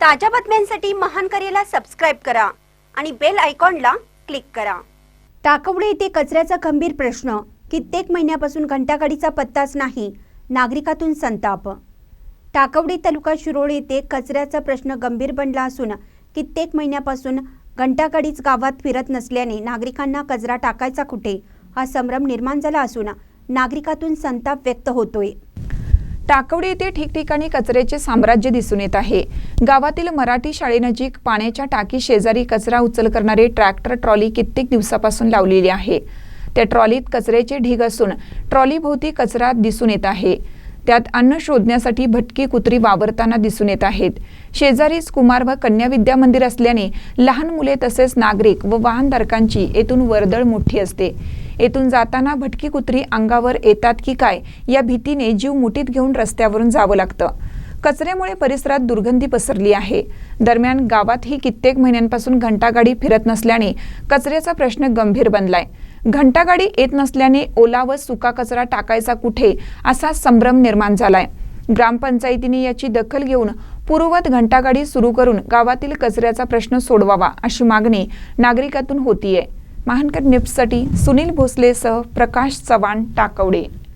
ताज्या बातम्यांसाठी महान करेला सबस्क्राईब करा आणि बेल आयकॉनला क्लिक करा. टाकवडे येथे कचऱ्याचा गंभीर प्रश्न. कित्येक महिन्यापासून घंटागाडीचा पत्ताच नाही. नागरिकातून संताप. टाकवडे तालुका शिरोळ येथे कचऱ्याचा प्रश्न गंभीर बनला असून कित्येक महिन्यापासून घंटागाडीच गावात फिरत नसल्याने नागरिकांना कचरा टाकायचा कुठे? हा संभ्रम निर्माण झाला असून नागरिकातून संताप व्यक्त होतोय. टाकवडे येथे ठिकठिकाणी कचऱ्याचे साम्राज्य दिसून येत आहे. गावातील मराठी शाळेनजीक पाण्याच्या टाकी शेजारी कचरा उचल करणारे ट्रॅक्टर ट्रॉली कित्येक दिवसापासून लावलेली आहे. त्या ट्रॉलीत कचऱ्याचे ढीग असून ट्रॉलीभोवती कचरा दिसून येत आहे. त्यात अन्न शोधण्यासाठी भटकी कुत्री वावरताना दिसून येत आहेत. शेजारीच कुमार व कन्या विद्या मंदिर असल्याने लहान मुले तसेच नागरिक व वाहनधारकांची येथून वर्दळ मोठी असते. येथून जाताना भटकी कुत्री अंगावर येतात की काय या भीतीने जीव मुठीत घेऊन रस्त्यावरून जावं लागतं. कचऱ्यामुळे परिसरात दुर्गंधी पसरली आहे. दरम्यान गावात ही कित्येक महिन्यांपासून घंटागाडी फिरत नसल्याने कचऱ्याचा प्रश्न गंभीर बनलाय. घंटागाडी येत नसल्याने ओला व सुका कचरा टाकायचा कुठे असा संभ्रम निर्माण झालाय. ग्रामपंचायतीने याची दखल घेऊन पूर्ववत घंटागाडी सुरू करून गावातील कचऱ्याचा प्रश्न सोडवावा अशी मागणी नागरिकातून होतीये. महानकर निप्ससाठी सुनील भोसलेसह प्रकाश चव्हाण टाकवडे.